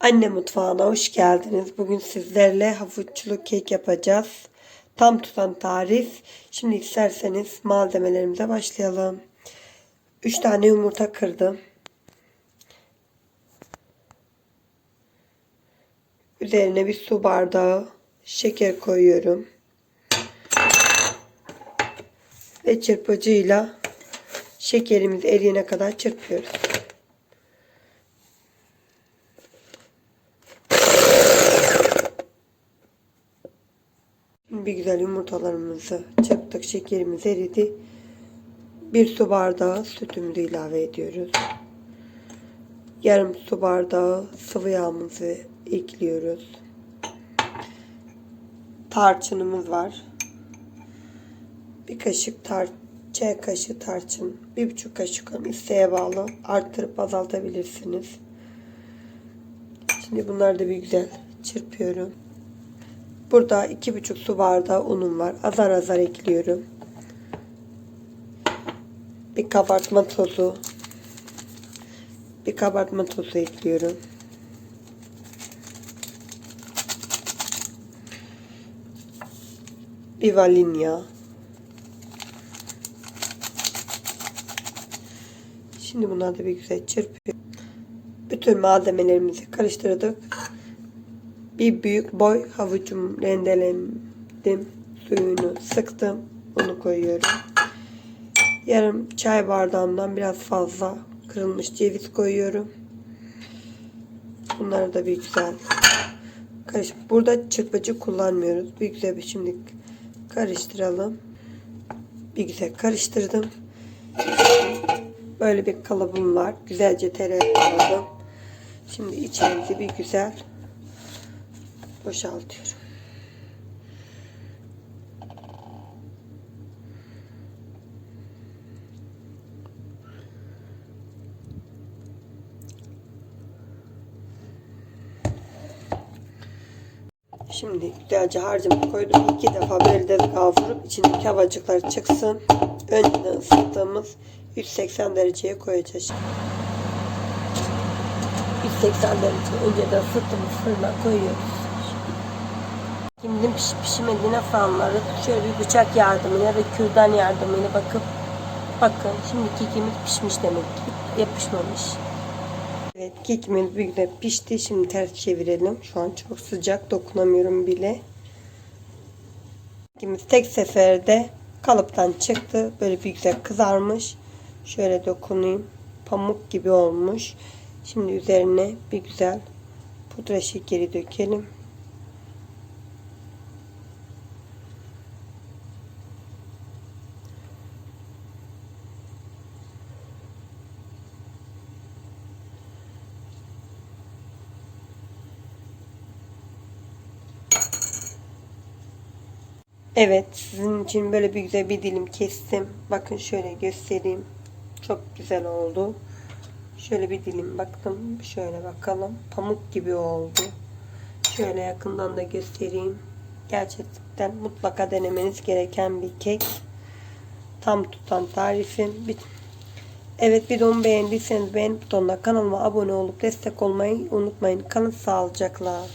Anne mutfağına hoş geldiniz. Bugün sizlerle havuçlu kek yapacağız. Tam tutan tarif. Şimdi isterseniz malzemelerimize başlayalım. 3 tane yumurta kırdım. Üzerine bir su bardağı şeker koyuyorum. Ve çırpıcıyla şekerimiz eriyene kadar çırpıyoruz. Bir güzel yumurtalarımızı çırptık. Şekerimiz eridi. Bir su bardağı sütümüzü ilave ediyoruz. Yarım su bardağı sıvı yağımızı ekliyoruz. Tarçınımız var. Bir kaşık tar çay kaşığı tarçın. Bir buçuk kaşık isteğe bağlı. Arttırıp azaltabilirsiniz. Şimdi bunları da bir güzel çırpıyorum. Burada iki buçuk su bardağı unum var. Azar azar ekliyorum. Bir kabartma tozu. Bir kabartma tozu ekliyorum. Bir vanilya. Şimdi bunları da bir güzel çırpıyorum. Bütün malzemelerimizi karıştırdık. Bir büyük boy havucum rendelendim. Suyunu sıktım. Onu koyuyorum. Yarım çay bardağından biraz fazla kırılmış ceviz koyuyorum. Bunları da bir güzel karış. Burada çırpıcı kullanmıyoruz. Bir güzel bir şimdi karıştıralım. Bir güzel karıştırdım. Böyle bir kalıbım var. Güzelce tereyağı Şimdi içerisi bir güzel boşaltıyorum. Şimdi güzelce harcımı koydum. İki defa böyle de kavurup içindeki havacıklar çıksın. Önceden ısıttığımız 180 dereceye koyacağız. 180 derece önceden ısıttığımız fırına koyuyoruz. Şimdi piş pişmediğine falanları şöyle bir bıçak yardımıyla ve kürdan yardımıyla bakıp bakın şimdi kekimiz pişmiş demek ki yapışmamış. Evet kekimiz bir güzel pişti. Şimdi ters çevirelim. Şu an çok sıcak dokunamıyorum bile. Kekimiz tek seferde kalıptan çıktı. Böyle bir güzel kızarmış. Şöyle dokunayım. Pamuk gibi olmuş. Şimdi üzerine bir güzel pudra şekeri dökelim. Evet sizin için böyle bir güzel bir dilim kestim. Bakın şöyle göstereyim. Çok güzel oldu. Şöyle bir dilim baktım. Şöyle bakalım. Pamuk gibi oldu. Şöyle yakından da göstereyim. Gerçekten mutlaka denemeniz gereken bir kek. Tam tutan tarifim. Evet videomu beğendiyseniz beğen butonuna kanalıma abone olup destek olmayı unutmayın. Kalın sağlıcakla.